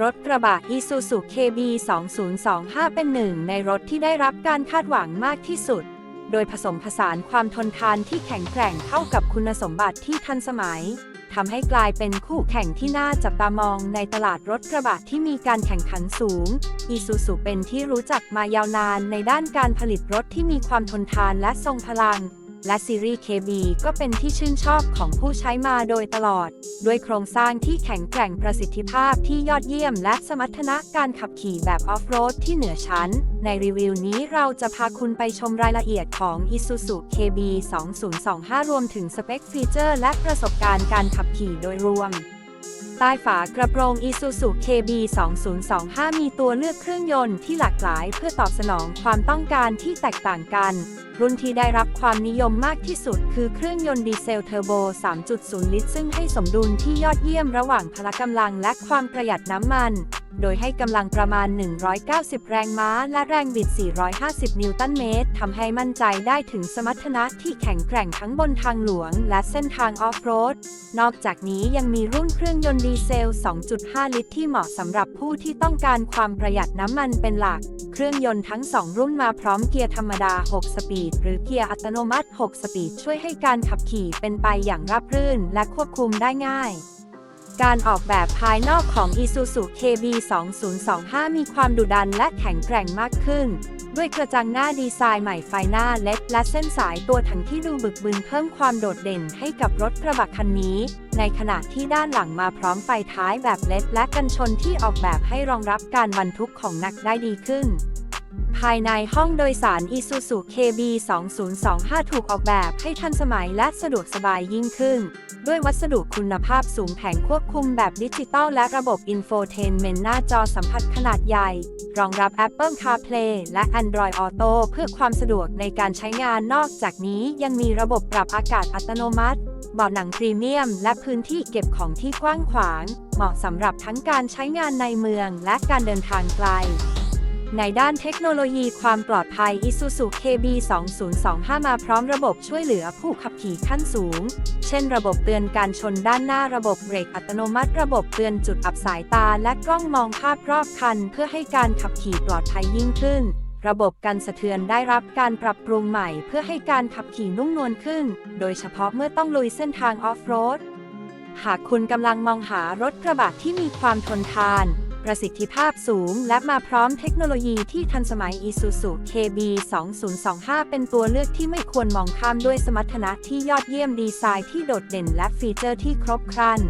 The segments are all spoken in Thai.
รถกระบะ Isuzu KB 2025 เป็นหนึ่งในรถที่ได้รับการคาดหวังมากที่สุด โดยผสมผสานความทนทานที่แข็งแกร่งเข้ากับคุณสมบัติที่ทันสมัยทำให้กลายเป็นคู่แข่งที่น่าจับตามองในตลาดรถกระบะที่มีการแข่งขันสูง Isuzu เป็นที่รู้จักมายาวนานในด้านการผลิตรถที่มีความทนทานและทรงพลัง และซีรีส์ KB ก็เป็นที่ชื่นชอบของผู้ใช้มาโดยตลอด ด้วยโครงสร้างที่แข็งแกร่งประสิทธิภาพที่ยอดเยี่ยมและสมรรถนะการขับขี่แบบออฟโรดที่เหนือชั้น ในรีวิวนี้เราจะพาคุณไปชมรายละเอียดของ Isuzu KB 2025 รวมถึงสเปคฟีเจอร์และประสบการณ์การขับขี่โดยรวม ใต้ฝากระโปรง Isuzu KB 2025 มีตัวเลือกเครื่องยนต์ที่หลากหลายเพื่อตอบสนองความต้องการที่แตกต่างกัน รุ่นที่ได้รับความนิยมมากที่สุดคือเครื่องยนต์ดีเซลเทอร์โบ 3.0 ลิตร ซึ่งให้สมดุลที่ยอดเยี่ยมระหว่างพละกำลังและความประหยัดน้ำมัน โดยให้กำลังประมาณ 190 แรงม้า และแรงบิด 450 นิวตันเมตร ทำให้มั่นใจได้ถึงสมรรถนะที่แข็งแกร่งทั้งบนทางหลวง และเส้นทางออฟโรด นอกจากนี้ยังมีรุ่นเครื่องยนต์ดีเซล 2.5 ลิตร ที่เหมาะสำหรับผู้ที่ต้องการความประหยัดน้ำมันเป็นหลัก เครื่องยนต์ทั้ง 2 รุ่นมาพร้อมเกียร์ธรรมดา 6 สปีด หรือเกียร์อัตโนมัติ 6 สปีด ช่วยให้การขับขี่เป็นไปอย่างราบรื่น และควบคุมได้ง่าย การออกแบบภายนอกของ Isuzu KB 2025มีความดุดันและแข็งแกร่งมากขึ้น ด้วยกระจังหน้าดีไซน์ใหม่ไฟหน้าเล็กและเส้นสายตัวถังที่ดูบึกบึนเพิ่มความโดดเด่นให้กับรถกระบะคันนี้ ในขณะที่ด้านหลังมาพร้อมไฟท้ายแบบเล็ดและกันชนที่ออกแบบให้รองรับการบรรทุกของหนักได้ดีขึ้นภายในห้องโดยสาร Isuzu KB 2025 ถูกออกแบบให้ทันสมัยและสะดวกสบายยิ่งขึ้น ด้วยวัสดุคุณภาพสูงแผงควบคุมแบบดิจิตอลและระบบอินโฟเทนเมนต์หน้าจอสัมผัสขนาดใหญ่ รองรับ Apple CarPlay และ Android Auto เพื่อความสะดวกในการใช้งานนอกจากนี้ยังมีระบบปรับอากาศอัตโนมัติเบาะหนังพรีเมียม และพื้นที่เก็บของที่กว้างขวาง เหมาะสำหรับทั้งการใช้งานในเมืองและการเดินทางไกล ในด้านเทคโนโลยีความปลอดภัย Isuzu KB 2025มาพร้อมระบบช่วยเหลือผู้ขับขี่ขั้นสูง เช่นระบบเตือนการชนด้านหน้าระบบเบรกอัตโนมัติ ระบบเตือนจุดอับสายตาและกล้องมองภาพรอบคัน เพื่อให้การขับขี่ปลอดภัยยิ่งขึ้น ระบบกันสะเทือนได้รับการปรับปรุงใหม่เพื่อให้การขับขี่นุ่มนวลขึ้น โดยเฉพาะเมื่อต้องลุยเส้นทางออฟโรด หากคุณกำลังมองหารถกระบะที่มีความทนทาน ประสิทธิภาพสูง และมาพร้อมเทคโนโลยีที่ทันสมัย Isuzu KB 2025 เป็นตัวเลือกที่ไม่ควรมองข้ามด้วยสมรรถนะที่ยอดเยี่ยมดีไซน์ที่โดดเด่นและฟีเจอร์ที่ครบครัน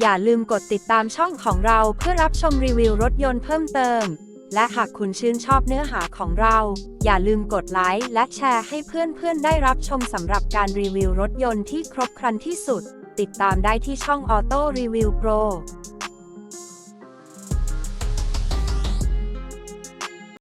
อย่าลืมกดติดตามช่องของเราเพื่อรับชมรีวิวรถยนต์เพิ่มเติม และหากคุณชื่นชอบเนื้อหาของเรา อย่าลืมกดไลค์และแชร์ให้เพื่อนๆได้รับชมสำหรับการรีวิวรถยนต์ที่ครบครันที่สุด ติดตามได้ที่ช่อง Auto Review Pro